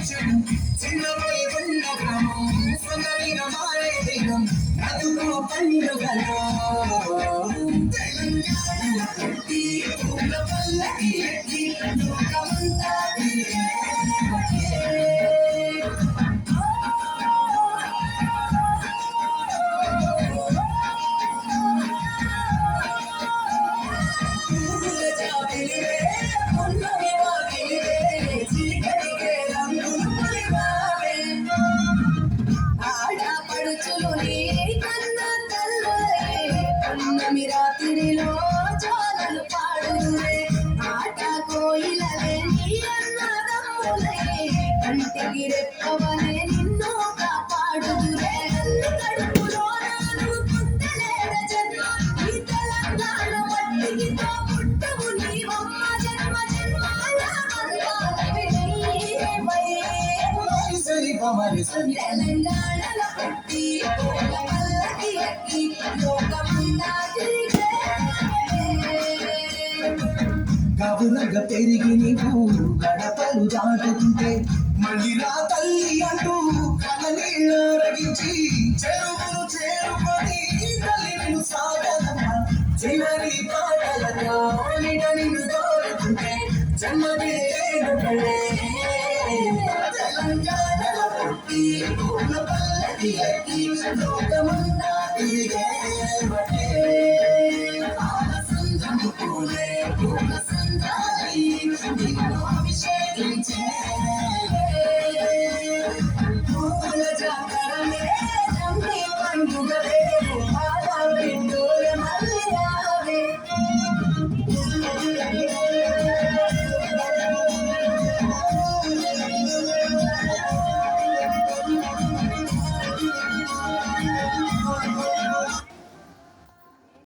క్షణం చిన్నపోయి ఉన్న క్రమం సొందరిగా మారే దినం బతుకు పండుగలో. తెలంగాణ పల్లకి ఎక్కి కంటికి రెప్పవలే నిన్ను కాపాడుదురే. నన్ను కడుపులో నాను పుట్టలేద జన్మ, ఈ తెలంగాణ పుట్టవు నీవమ్మ జన్మ జన్మాల తెలంగాణలో పుట్టి గవునగ పెరిగి నీవు గడపలు దాటుతుంటే మళ్ళీ నా తల్లి అంటూ కళ్ళనీళ్ళు రగించి చెరువును చేరుకొని తల్లి నిన్ను సాగదమ్మ చివరి పాటలతో నిడ నిన్ను దోరుతుంటే జన్మది ఏడుకలే తెలంగాణలో పుట్టి పూల పల్లకి ఎక్కి లోకమంతా తిరిగే. పాల సంద్రము పూలే పూల